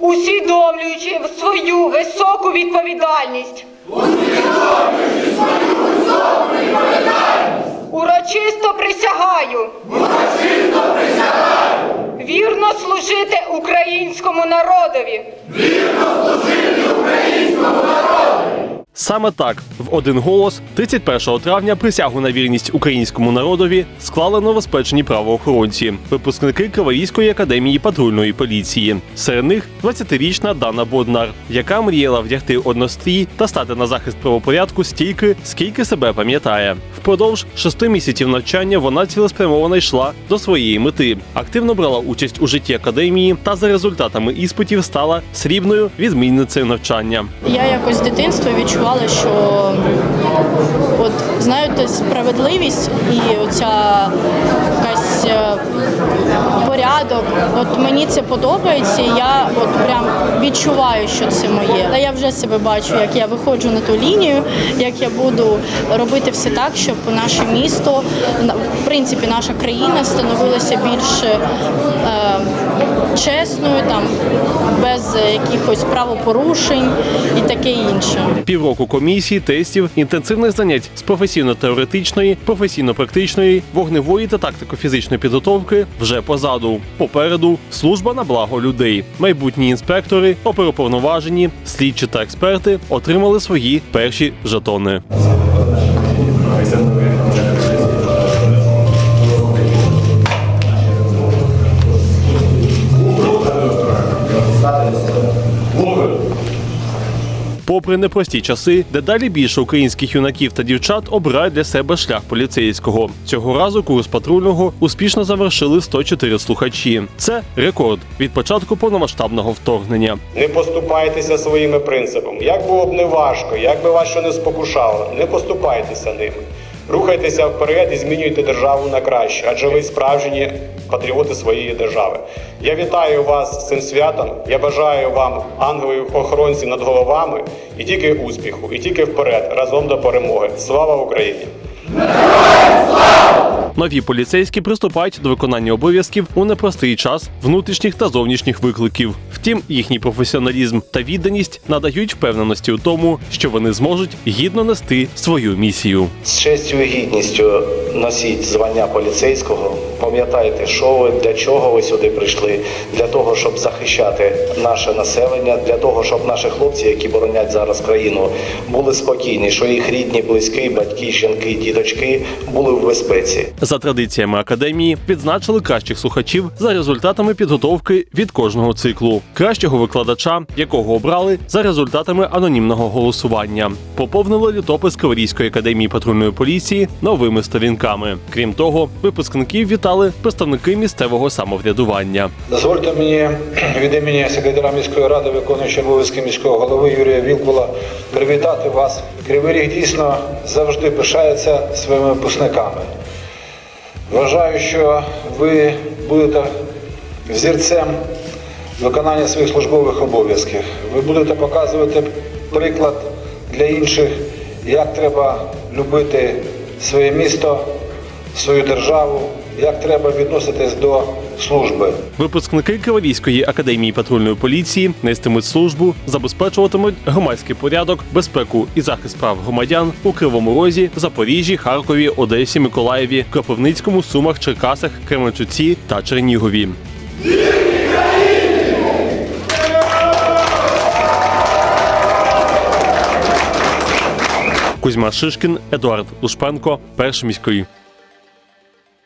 усвідомлюючи свою високу відповідальність. свою високу відповідаль, Урочисто присягаю. урочисто присягаю, Вірно служити українському народові. Саме так, в один голос, 31 травня присягу на вірність українському народові склали новоспечені правоохоронці, випускники Кавалійської академії патрульної поліції. Серед них 20-річна Дана Боднар, яка мріяла вдягти однострій та стати на захист правопорядку стільки, скільки себе пам'ятає. Впродовж шести місяців навчання вона цілеспрямовано йшла до своєї мети, активно брала участь у житті академії та за результатами іспитів стала срібною відмінницею навчання. Я якось з дитинства відчувала, що от знаєте, справедливість і оця порядок. От мені це подобається, я от прям відчуваю, що це моє. Та я вже себе бачу, як я виходжу на ту лінію, як я буду робити все так, щоб наше місто, в принципі, наша країна становилася більш е, чесною, там без якихось правопорушень і таке інше. Півроку комісії, тестів, інтенсивних занять з професійно-теоретичної, професійно-практичної, вогневої та тактико-фізичної підготовки вже позаду. Попереду служба на благо людей. Майбутні інспектори, оперуповноважені, слідчі та експерти отримали свої перші жетони. Попри непрості часи, дедалі більше українських юнаків та дівчат обирають для себе шлях поліцейського. Цього разу курс патрульного успішно завершили 104 слухачі. Це рекорд від початку повномасштабного вторгнення. Не поступайтеся своїми принципами. Як було б не важко, як би вас що не спокушало, не поступайтеся ними. Рухайтеся вперед і змінюйте державу на краще, адже ви справжні патріоти своєї держави. Я вітаю вас з цим святом. Я бажаю вам ангелів-охоронців над головами і тільки успіху, і тільки вперед, разом до перемоги. Слава Україні! Нові поліцейські приступають до виконання обов'язків у непростий час внутрішніх та зовнішніх викликів. Втім, їхній професіоналізм та відданість надають впевненості у тому, що вони зможуть гідно нести свою місію. З честю і гідністю носіть звання поліцейського. Пам'ятайте, що ви для чого ви сюди прийшли? Для того, щоб захищати наше населення, для того, щоб наші хлопці, які боронять зараз країну, були спокійні, що їх рідні, близькі, батьки, жінки, діточки були в безпеці. За традиціями академії відзначили кращих слухачів за результатами підготовки від кожного циклу, кращого викладача, якого обрали за результатами анонімного голосування. Поповнили літопис Каварійської академії патрульної поліції новими сторінками. Крім того, випускників вітали представники місцевого самоврядування. Дозвольте мені від імені секретаря міської ради, виконуючого обов'язки міського голови Юрія Вілкула, привітати вас. Кривий Ріг дійсно завжди пишається своїми випускниками. Вважаю, що ви будете взірцем виконання своїх службових обов'язків. Ви будете показувати приклад для інших, як треба любити своє місто, свою державу, як треба відноситись до служби. Випускники Криволійської академії патрульної поліції нестимуть службу, забезпечуватимуть громадський порядок, безпеку і захист прав громадян у Кривому Розі, Запоріжжі, Харкові, Одесі, Миколаєві, Кропивницькому, Сумах, Черкасах, Кременчуці та Чернігові. Кузьма Шишкін, Едуард Лушпенко, перший міський.